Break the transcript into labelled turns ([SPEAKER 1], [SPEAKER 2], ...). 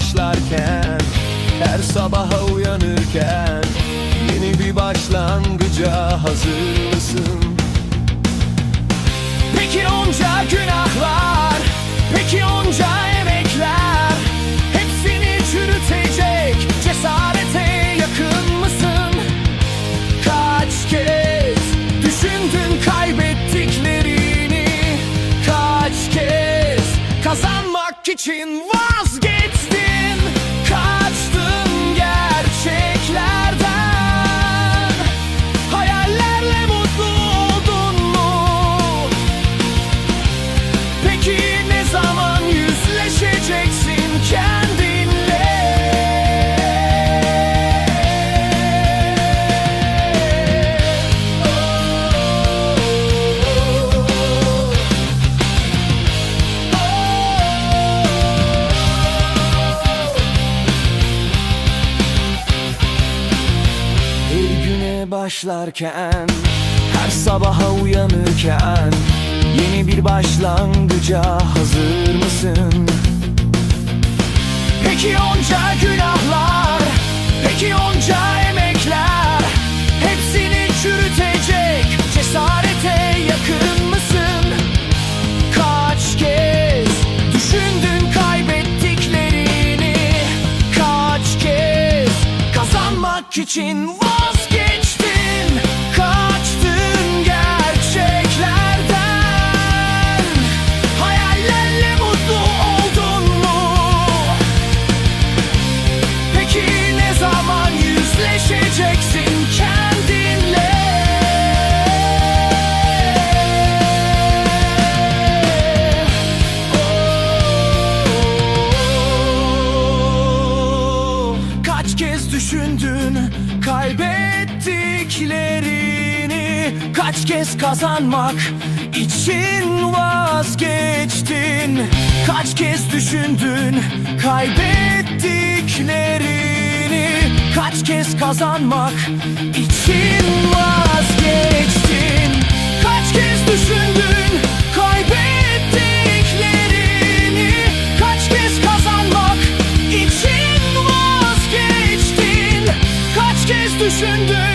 [SPEAKER 1] başlarken Her sabaha uyanırken Yeni bir başlangıca hazır mısın? Peki onca günahlar Peki onca emekler Hepsini çürütecek Cesarete yakın mısın? Kaç kez düşündün kaybettiklerini Kaç kez kazanmak için vazgeçtin başlarken Her sabaha uyanırken Yeni bir başlangıca hazır mısın? Peki onca günahlar Peki onca emekler Hepsini çürütecek Cesarete yakın mısın? Kaç kez düşündün kaybettiklerini Kaç kez kazanmak için vazgeçtin Sevdiklerini kaç kez kazanmak için vazgeçtin? Kaç kez düşündün kaybettiklerini? Kaç kez kazanmak için vazgeçtin? Kaç kez düşündün kaybettiklerini? Kaç kez kazanmak için vazgeçtin? Kaç kez düşündün